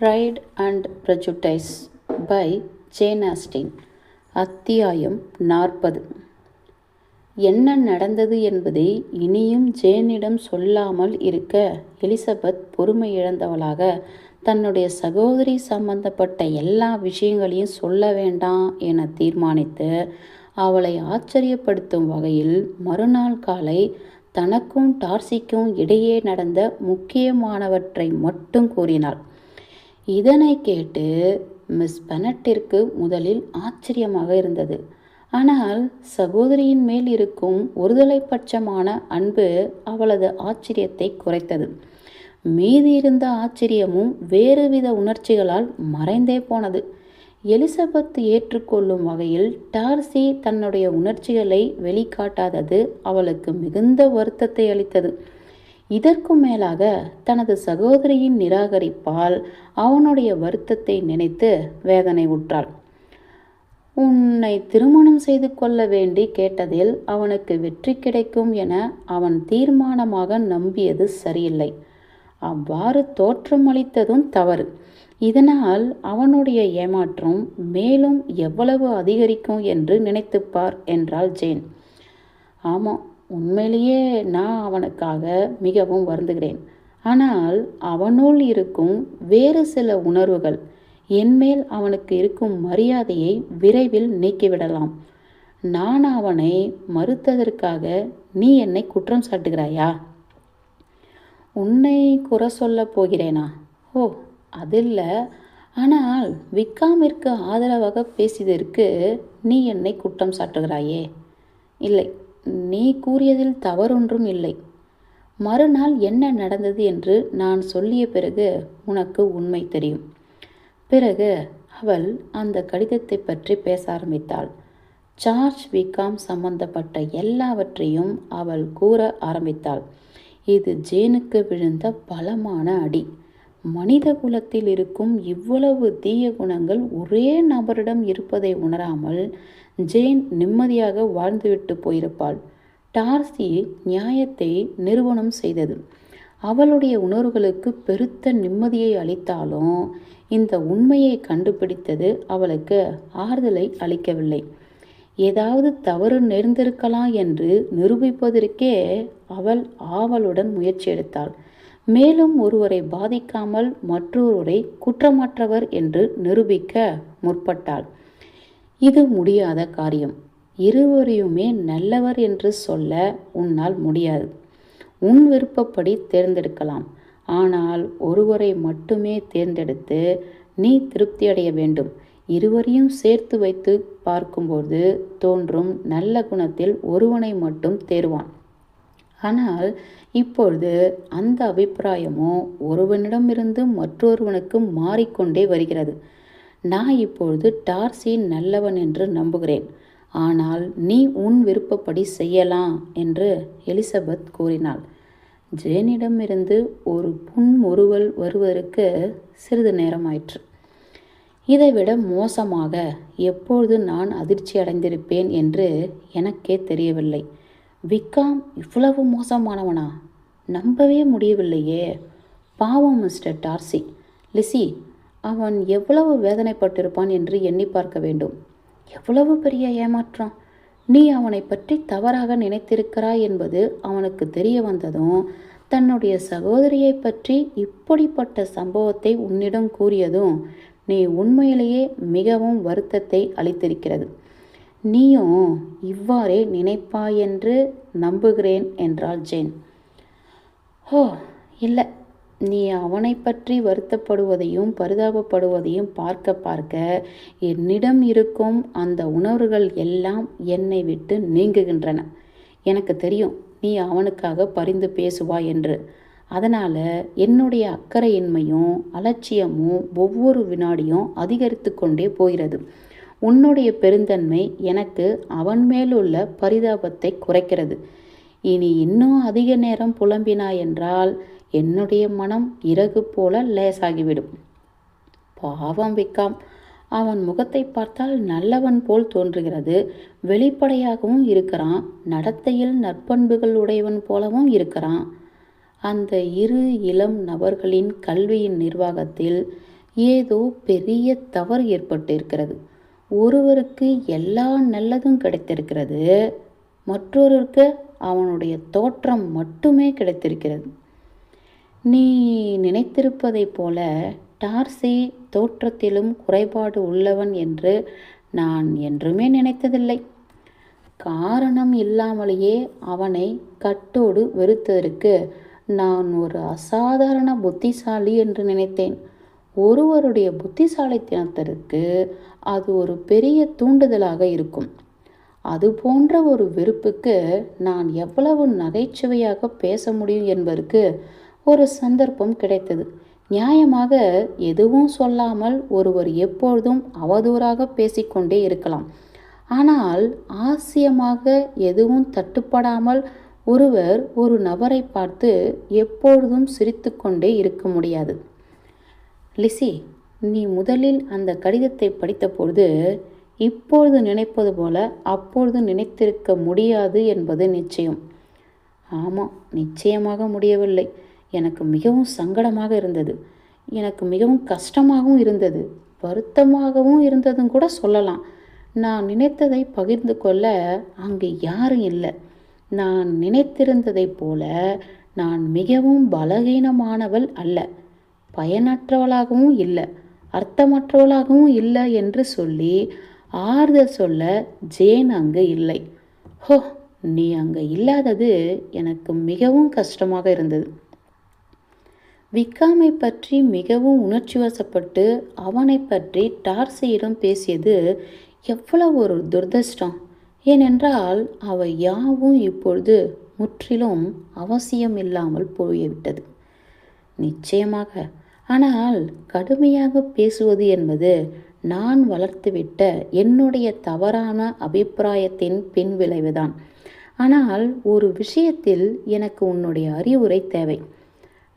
Pride and prejudice by Jane Austen அத்தியாயம் நாற்பது. என்ன நடந்தது என்பதை இனியும் ஜேனிடம் சொல்லாமல் இருக்க எலிசபெத் பொறுமை இழந்தவளாக தன்னுடைய சகோதரி சம்பந்தப்பட்ட எல்லா விஷயங்களையும் சொல்ல வேண்டாம் என தீர்மானித்து அவளை ஆச்சரியப்படுத்தும் வகையில் மறுநாள் காலை தனக்கும் டார்சிக்கும் இடையே நடந்த முக்கியமானவற்றை மட்டும் கூறினாள். இதனை கேட்டு மிஸ் பெனட்டிற்கு முதலில் ஆச்சரியமாக இருந்தது. ஆனால் சகோதரியின் மேல் இருக்கும் ஒருதலை பட்சமான அன்பு அவளது ஆச்சரியத்தை குறைத்தது. மீதி இருந்த ஆச்சரியமும் வேறுவித உணர்ச்சிகளால் மறைந்தே போனது. எலிசபெத் ஏற்றுக்கொள்ளும் வகையில் டார்சி தன்னுடைய உணர்ச்சிகளை வெளிக்காட்டாதது அவளுக்கு மிகுந்த வருத்தத்தை அளித்தது. இதற்கும் மேலாக தனது சகோதரியின் நிராகரிப்பால் அவனுடைய வருத்தத்தை நினைத்து வேதனை உற்றாள். உன்னை திருமணம் செய்து கொள்ள வேண்டி கேட்டதில் அவனுக்கு வெற்றி கிடைக்கும் என அவன் தீர்மானமாக நம்பியது சரியில்லை. அவ்வாறு தோற்றமளித்ததும் தவறு. இதனால் அவனுடைய ஏமாற்றம் மேலும் எவ்வளவு அதிகரிக்கும் என்று நினைத்துப்பார் என்றாள் ஜேன். ஆமாம் உண்மையிலேயே நான் அவனுக்காக மிகவும் வருந்துகிறேன். ஆனால் அவனுள் இருக்கும் வேறு சில உணர்வுகள் என்மேல் அவனுக்கு இருக்கும் மரியாதையை விரைவில் நீக்கிவிடலாம். நான் அவனை மறுத்ததற்காக நீ என்னை குற்றம் சாட்டுகிறாயா? உன்னை குறை சொல்லப் போகிறேனா? ஓ அதில்ல. ஆனால் விக்காமிற்கு ஆதரவாக பேசியதற்கு நீ என்னை குற்றம் சாட்டுகிறாயே? இல்லை நீ கூறியதில் தவறொன்றும் இல்லை. மறுநாள் என்ன நடந்தது என்று நான் சொல்லிய பிறகு உனக்கு உண்மை தெரியும். பிறகு அவள் அந்த கடிதத்தை பற்றி பேச ஆரம்பித்தாள். சார்ஜ் விகாம் சம்பந்தப்பட்ட எல்லாவற்றையும் அவள் கூற ஆரம்பித்தாள். இது ஜேனுக்கு விழுந்த பலமான அடி. மனித குலத்தில் இருக்கும் இவ்வளவு தீய குணங்கள் ஒரே நபரிடம் இருப்பதை உணராமல் ஜெயின் நிம்மதியாக வாழ்ந்துவிட்டு போயிருப்பாள். டார்சி நியாயத்தை நிறுவனம் செய்தது. அவளுடைய உணர்வுகளுக்கு பெருத்த நிம்மதியை அளித்தாலும் இந்த உண்மையை கண்டுபிடித்தது அவளுக்கு ஆறுதலை அளிக்கவில்லை. ஏதாவது தவறு நேர்ந்திருக்கலாம் என்று நிரூபிப்பதற்கே அவள் ஆவலுடன் முயற்சி எடுத்தாள். மேலும் ஒருவரை பாதிக்காமல் மற்றொருவரை குற்றமற்றவர் என்று நிரூபிக்க முற்பட்டாள். இது முடியாத காரியம். இருவரையுமே நல்லவர் என்று சொல்ல உன்னால் முடியாது. உன் விருப்பப்படி தேர்ந்தெடுக்கலாம். ஆனால் ஒருவரை மட்டுமே தேர்ந்தெடுத்து நீ திருப்தி அடைய வேண்டும். இருவரையும் சேர்த்து வைத்து பார்க்கும்போது தோன்றும் நல்ல குணத்தில் ஒருவனை மட்டும் தேர்வான். ஆனால் இப்பொழுது அந்த அபிப்பிராயமோ ஒருவனிடமிருந்து மற்றொருவனுக்கு மாறிக்கொண்டே வருகிறது. நான் இப்பொழுது டார்சி நல்லவன் என்று நம்புகிறேன். ஆனால் நீ உன் விருப்பப்படி செய்யலாம் என்று எலிசபெத் கூறினாள். ஜேனிடமிருந்து ஒரு புன்முறுவல் வருவதற்கு சிறிது நேரமாயிற்று. இதைவிட மோசமாக எப்பொழுது நான் அதிர்ச்சி அடைந்திருப்பேன் என்று எனக்கே தெரியவில்லை. விக்காம் இவ்வளவு மோசமானவனா? நம்பவே முடியவில்லையே. பாவம் மிஸ்டர் டார்சி. லிசி அவன் எவ்வளவு வேதனைப்பட்டிருப்பான் என்று எண்ணி பார்க்க வேண்டும். எவ்வளவு பெரிய ஏமாற்றம். நீ அவனை பற்றி தவறாக நினைத்திருக்கிறாய் என்பது அவனுக்கு தெரிய வந்ததும் தன்னுடைய சகோதரியை பற்றி இப்படிப்பட்ட சம்பவத்தை உன்னிடம் கூறியதும் நீ உண்மையிலேயே மிகவும் வருத்தத்தை அளித்திருக்கிறது. நீயும் இவ்வாறே நினைப்பாய் என்று நம்புகிறேன் என்றாள் ஜேன். ஓ இல்லை. நீ அவனை பற்றி வருத்தப்படுவதையும் பரிதாபப்படுவதையும் பார்க்க பார்க்க என்னிடம் இருக்கும் அந்த உணர்வுகள் எல்லாம் என்னை விட்டு நீங்குகின்றன. எனக்கு தெரியும் நீ அவனுக்காக பரிந்து பேசுவாய் என்று. அதனால் என்னுடைய அக்கறையின்மையும் அலட்சியமும் ஒவ்வொரு வினாடியும் அதிகரித்து கொண்டே போகிறது. உன்னுடைய பெருந்தன்மை எனக்கு அவன் மேலுள்ள பரிதாபத்தை குறைக்கிறது. இனி இன்னும் அதிக நேரம் புலம்பினாய் என்றால் என்னுடைய மனம் இறகு போல லேசாகிவிடும். பாவம் விக்காம். அவன் முகத்தை பார்த்தால் நல்லவன் போல் தோன்றுகிறது. வெளிப்படையாகவும் இருக்கிறான். நடத்தையில் நற்பண்புகள் உடையவன் போலவும் இருக்கிறான். அந்த இரு இளம் நபர்களின் கல்வியின் நிர்வாகத்தில் ஏதோ பெரிய தவறு ஏற்பட்டு இருக்கிறது ஒருவருக்கு எல்லா நல்லதும் கிடைத்திருக்கிறது மற்றொருவருக்கு அவனுடைய தோற்றம் மட்டுமே கிடைத்திருக்கிறது. நீ நினைத்திருப்பதைப் போல டார்சி தோற்றத்திலும் குறைபாடு உள்ளவன் என்று நான் என்றுமே நினைத்ததில்லை. காரணம் இல்லாமலேயே அவனை கட்டோடு வெறுத்ததற்கு நான் ஒரு அசாதாரண புத்திசாலி என்று நினைத்தேன். ஒருவருடைய புத்திசாலித்தனத்திற்கு அது ஒரு பெரிய தூண்டுதலாக இருக்கும். அது போன்ற ஒரு வெறுப்புக்கு நான் எவ்வளவு நகைச்சுவையாக பேச முடியும் என்பதற்கு ஒரு சந்தர்ப்பம் கிடைத்தது. நியாயமாக எதுவும் சொல்லாமல் ஒருவர் எப்பொழுதும் அவதூறாக பேசிக்கொண்டே இருக்கலாம். ஆனால் ஆசியமாக எதுவும் தட்டுப்படாமல் ஒருவர் ஒரு நபரை பார்த்து எப்பொழுதும் சிரித்துக்கொண்டே இருக்க முடியாது. லிசி நீ முதலில் அந்த கடிதத்தை படித்தபொழுது இப்பொழுது நினைப்பது போல அப்பொழுது நினைத்திருக்க முடியாது என்பது நிச்சயம். ஆமாம் நிச்சயமாக முடியவில்லை. எனக்கு மிகவும் சங்கடமாக இருந்தது. எனக்கு மிகவும் கஷ்டமாகவும் இருந்தது. வருத்தமாகவும் இருந்ததும் கூட சொல்லலாம். நான் நினைத்ததை பகிர்ந்து கொள்ள அங்கு யாரும் இல்லை. நான் நினைத்திருந்ததைப் போல நான் மிகவும் பலகீனமானவள் அல்ல. பயனற்றவளாகவும் இல்லை. அர்த்தமற்றவளாகவும் இல்லை என்று சொல்லி ஆறுதல் சொல்ல ஜேன் அங்கு இல்லை. ஹோ நீ அங்கே இல்லாதது எனக்கு மிகவும் கஷ்டமாக இருந்தது. விக்காமை பற்றி மிகவும் உணர்ச்சி வசப்பட்டு அவனை பற்றி டார்சியிடம் பேசியது எவ்வளவு ஒரு துரதிர்ஷ்டம். ஏனென்றால் அவை யாவும் இப்பொழுது முற்றிலும் அவசியம் இல்லாமல் போய்விட்டது. நிச்சயமாக ஆனால் கடுமையாக பேசுவது என்பது நான் வளர்த்துவிட்ட என்னுடைய தவறான அபிப்பிராயத்தின் பின்விளைவுதான் ஆனால் ஒரு விஷயத்தில் எனக்கு உன்னுடைய அறிவுரை தேவை.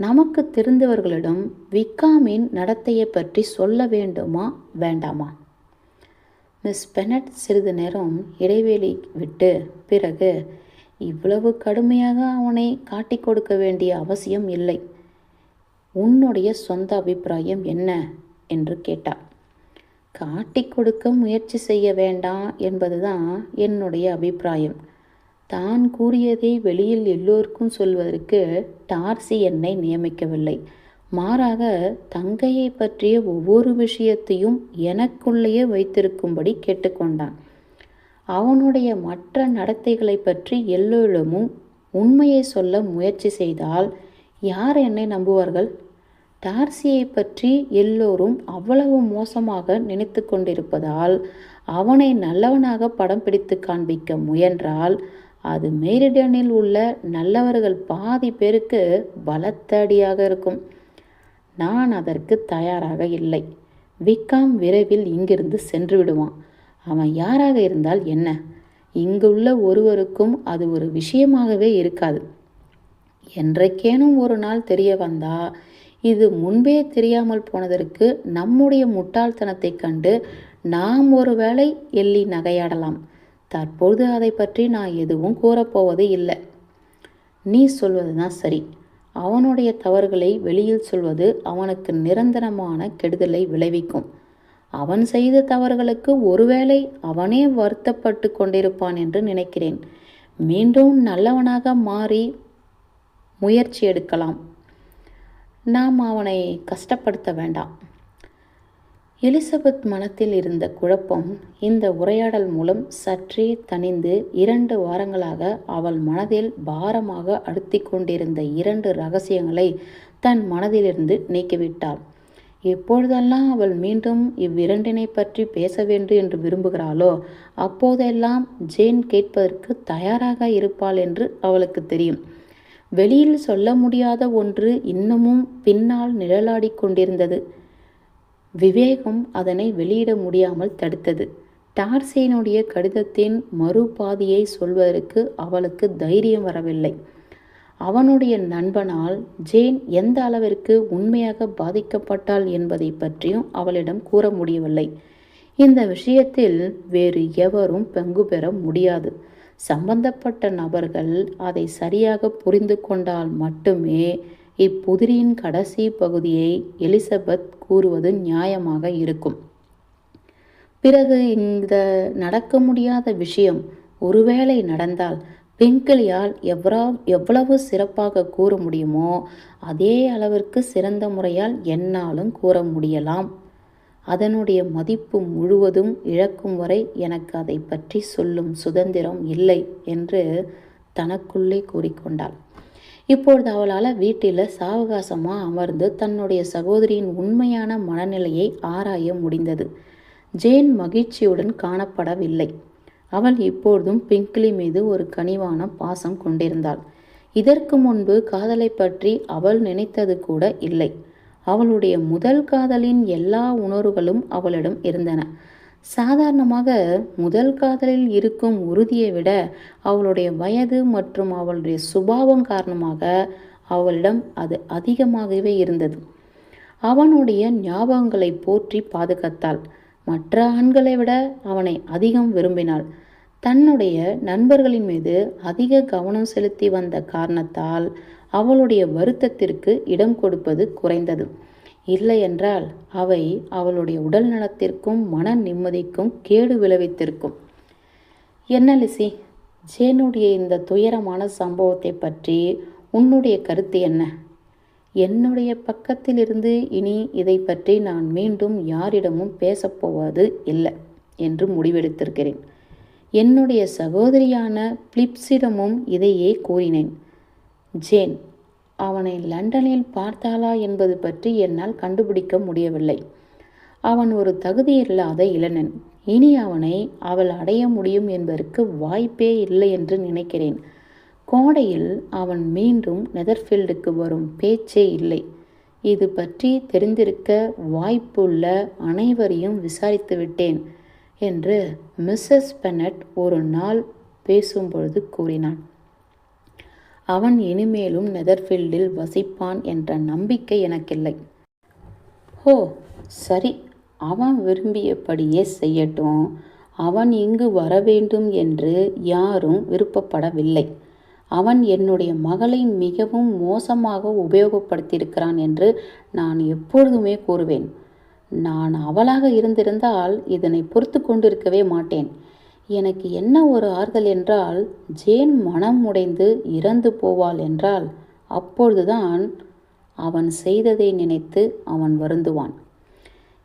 நமக்கு தெரிந்தவர்களிடம் விக்காமின் நடத்தையை பற்றி சொல்ல வேண்டுமா வேண்டாமா? மிஸ் பெனட் சிறிது நேரம் இடைவெளி விட்டு பிறகு இவ்வளவு கடுமையாக அவனை காட்டிக் கொடுக்க வேண்டிய அவசியம் இல்லை. உன்னுடைய சொந்த அபிப்பிராயம் என்ன? என்று கேட்டார் காட்டிக் கொடுக்க முயற்சி செய்ய வேண்டாம் என்பதுதான் என்னுடைய அபிப்பிராயம். தான் கூறியதை வெளியில் எல்லோருக்கும் சொல்வதற்கு டார்சி என்னை நியமிக்கவில்லை. மாறாக தங்கையை பற்றிய ஒவ்வொரு விஷயத்தையும் எனக்குள்ளேயே வைத்திருக்கும்படி கேட்டுக்கொண்டான். அவனுடைய மற்ற நடத்தைகளை பற்றி எல்லோரிடமும் உண்மையை சொல்ல முயற்சி செய்தால் யார் என்னை நம்புவார்கள்? டார்சியை பற்றி எல்லோரும் அவ்வளவு மோசமாக நினைத்து கொண்டிருப்பதால் அவனை நல்லவனாக படம் பிடித்து காண்பிக்க முயன்றால் அது மேரிடனில் உள்ள நல்லவர்கள் பாதி பேருக்கு பலத்தடியாக இருக்கும். நான் அதற்கு தயாராக இல்லை. விக்காம் விரைவில் இங்கிருந்து சென்று விடுவான். அவன் யாராக இருந்தால் என்ன? இங்குள்ள ஒருவருக்கும் அது ஒரு விஷயமாகவே இருக்காது. என்றைக்கேனும் ஒரு நாள் தெரிய வந்தா இது முன்பே தெரியாமல் போனதற்கு நம்முடைய முட்டாள்தனத்தை கண்டு நாம் ஒருவேளை எள்ளி நகையாடலாம். தற்போது அதை பற்றி நான் எதுவும் கூறப்போவது இல்லை. நீ சொல்வது தான் சரி. அவனுடைய தவறுகளை வெளியில் சொல்வது அவனுக்கு நிரந்தரமான கெடுதலை விளைவிக்கும். அவன் செய்த தவறுகளுக்கு ஒருவேளை அவனே வருத்தப்பட்டு கொண்டிருப்பான் என்று நினைக்கிறேன். மீண்டும் நல்லவனாக மாறி முயற்சி எடுக்கலாம். நாம் அவனை கஷ்டப்படுத்த வேண்டாம். எலிசபெத் மனத்தில் இருந்த குழப்பம் இந்த உரையாடல் மூலம் சற்றே தணிந்து இரண்டு வாரங்களாக அவள் மனதில் பாரமாக அழுத்தி கொண்டிருந்த இரண்டு ரகசியங்களை தன் மனதிலிருந்து நீக்கிவிட்டாள். எப்பொழுதெல்லாம் அவள் மீண்டும் இவ்விரண்டினை பற்றி பேச வேண்டும் என்று விரும்புகிறாளோ அப்போதெல்லாம் ஜேன் கேட்பதற்கு தயாராக இருப்பாள் என்று அவளுக்கு தெரியும். வெளியில் சொல்ல முடியாத ஒன்று இன்னமும் பின்னால் நிழலாடிக் கொண்டிருந்தது. விவேகம் அதனை வெளியிட முடியாமல் தடுத்தது. டார்சேனுடைய கடிதத்தின் மறுபாதியை சொல்வதற்கு அவளுக்கு தைரியம் வரவில்லை. அவனுடைய நண்பனால் ஜேன் எந்த அளவிற்கு உண்மையாக பாதிக்கப்பட்டாள் என்பதை பற்றியும் அவளிடம் கூற முடியவில்லை. இந்த விஷயத்தில் வேறு எவரும் பங்கு பெற முடியாது. சம்பந்தப்பட்ட நபர்கள் அதை சரியாக புரிந்து கொண்டால் மட்டுமே இப்புதிரியின் கடைசி பகுதியை எலிசபெத் கூறுவது நியாயமாக இருக்கும். பிறகு இந்த நடக்க முடியாத விஷயம் ஒருவேளை நடந்தால் பெண்களியால் எவ்வளோ எவ்வளவு சிறப்பாக கூற முடியுமோ அதே அளவிற்கு சிறந்த முறையால் என்னாலும் கூற முடியலாம். அதனுடைய மதிப்பு முழுவதும் இழக்கும் வரை எனக்கு அதை பற்றி சொல்லும் சுதந்திரம் இல்லை என்று தனக்குள்ளே கூறிக்கொண்டாள். இப்பொழுது அவளால் வீட்டில் சாவகாசமாக அமர்ந்து தன்னுடைய சகோதரியின் உண்மையான மனநிலையை ஆராய முடிந்தது. ஜேன் மகிழ்ச்சியுடன் காணப்படவில்லை. அவள் இப்பொழுதும் பிங்க்லி மீது ஒரு கனிவான பாசம் கொண்டிருந்தாள். இதற்கு முன்பு காதலை பற்றி அவள் நினைத்தது கூட இல்லை. அவளுடைய முதல் காதலின் எல்லா உணர்வுகளும் அவளிடம் இருந்தன. சாதாரணமாக முதல் காதலில் இருக்கும் உறுதியை விட அவளுடைய வயது மற்றும் அவளுடைய சுபாவம் காரணமாக அவளிடம் அது அதிகமாகவே இருந்தது. அவனுடைய ஞாபகங்களை போற்றி பாதுகாத்தாள். மற்ற ஆண்களை விட அவனை அதிகம் விரும்பினாள். தன்னுடைய நண்பர்களின் மீது அதிக கவனம் செலுத்தி வந்த காரணத்தால் அவளுடைய வருத்தத்திற்கு இடம் கொடுப்பது குறைந்தது. இல்லையென்றால் அவை அவளுடைய உடல் நலத்திற்கும் மன நிம்மதிக்கும் கேடு விளைவித்திருக்கும். என்ன லிசி? ஜேனுடைய இந்த துயரமான சம்பவத்தை பற்றி உன்னுடைய கருத்து என்ன? என்னுடைய பக்கத்திலிருந்து இனி இதை பற்றி நான் மீண்டும் யாரிடமும் பேசப்போவது இல்லை என்று முடிவெடுத்திருக்கிறேன். என்னுடைய சகோதரியான பிளிப்ஸிடமும் இதையே கூறினேன். ஜேன் அவனை லண்டனில் பார்த்தாளா என்பது பற்றி என்னால் கண்டுபிடிக்க முடியவில்லை. அவன் ஒரு தகுதியில்லாத இளைஞன் இனி அவனை அவள் அடைய முடியும் என்பதற்கு வாய்ப்பே இல்லை என்று நினைக்கிறேன். கோடையில் அவன் மீண்டும் நெதர்ஃபீல்டுக்கு வரும் பேச்சே இல்லை. இது பற்றி தெரிந்திருக்க வாய்ப்புள்ள அனைவரையும் விசாரித்து விட்டேன் என்று மிஸ்ஸஸ் பெனட் ஒரு நாள் பேசும்பொழுது கூறினான். அவன் இனிமேலும் நெதர்ஃபீல்டில் வசிப்பான் என்ற நம்பிக்கை எனக்கில்லை. ஓ சரி அவன் விரும்பியபடியே செய்யட்டும். அவன் இங்கு வர வேண்டும் என்று யாரும் விருப்பப்படவில்லை. அவன் என்னுடைய மகளை மிகவும் மோசமாக உபயோகப்படுத்தியிருக்கிறான் என்று நான் எப்பொழுதுமே கூறுவேன். நான் அவளாக இருந்திருந்தால் இதனை பொறுத்து கொண்டிருக்கவே மாட்டேன். எனக்கு என்ன ஒரு ஆறுதல் என்றால் ஜேன் மனம் உடைந்து இறந்து போவாள் என்றால் அப்பொழுதுதான் அவன் செய்ததை நினைத்து அவன் வருந்துவான்.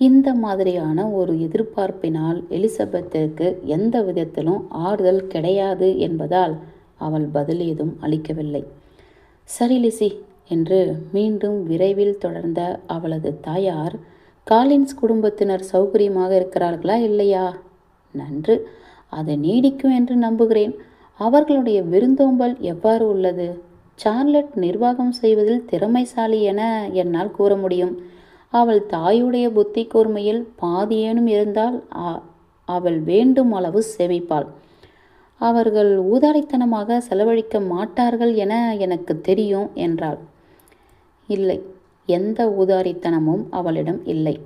இந்த மாதிரியான ஒரு எதிர்பார்ப்பினால் எலிசபெத்திற்கு எந்த விதத்திலும் ஆறுதல் கிடையாது என்பதால் அவள் பதில் ஏதும் அளிக்கவில்லை. சரி லிசி என்று மீண்டும் விரைவில் தொடர்ந்த அவளது தாயார் காலின்ஸ் குடும்பத்தினர் சௌகரியமாக இருக்கிறார்களா இல்லையா? நன்று. அது நீடிக்கும் என்று நம்புகிறேன். அவர்களுடைய விருந்தோம்பல் எவ்வாறு உள்ளது? சார்லட் நிர்வாகம் செய்வதில் திறமைசாலி என என்னால் கூற முடியும். அவள் தாயுடைய புத்தி கூர்மையில் பாதியேனும் இருந்தால் அவள் வேண்டும் அளவு சேமிப்பாள். அவர்கள் ஊதாரித்தனமாக செலவழிக்க மாட்டார்கள் என எனக்கு தெரியும் என்றாள். இல்லை எந்த ஊதாரித்தனமும் அவளிடம் இல்லை.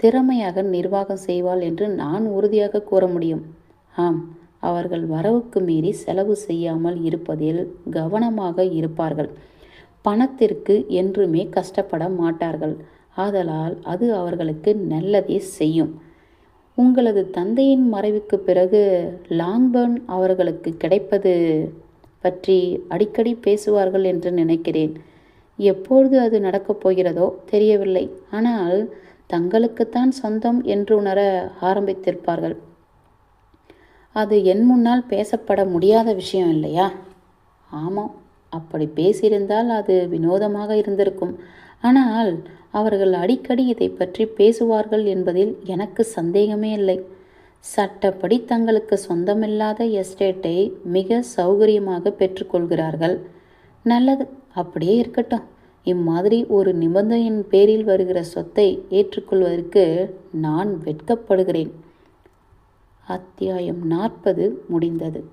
திறமையாக நிர்வாகம் செய்வாள் என்று நான் உறுதியாக கூற முடியும். ஆம் அவர்கள் வரவுக்கு மீறி செலவு செய்யாமல் இருப்பதில் கவனமாக இருப்பார்கள். பணத்திற்கு என்றுமே கஷ்டப்பட மாட்டார்கள். ஆதலால் அது அவர்களுக்கு நல்லதே செய்யும். உங்களது தந்தையின் மறைவுக்கு பிறகு லாங்பர்ன் அவர்களுக்கு கிடைப்பது பற்றி அடிக்கடி பேசுவார்கள் என்று நினைக்கிறேன். எப்பொழுது அது நடக்கப் போகிறதோ தெரியவில்லை. ஆனால் தங்களுக்குத்தான் சொந்தம் என்று உணர ஆரம்பித்திருப்பார்கள். அது என் முன்னால் பேசப்பட முடியாத விஷயம் இல்லையா? ஆமாம் அப்படி பேசியிருந்தால் அது வினோதமாக இருந்திருக்கும். ஆனால் அவர்கள் அடிக்கடி இதை பற்றி பேசுவார்கள் என்பதில் எனக்கு சந்தேகமே இல்லை. சட்டப்படி தங்களுக்கு சொந்தமில்லாத எஸ்டேட்டை மிக சௌகரியமாக பெற்றுக்கொள்கிறார்கள் நல்லது அப்படியே இருக்கட்டும். இம்மாதிரி ஒரு நிபந்தனையின் பேரில் வருகிற சொத்தை ஏற்றுக்கொள்வதற்கு நான் வெட்கப்படுகிறேன். அத்தியாயம் நாற்பது முடிந்தது.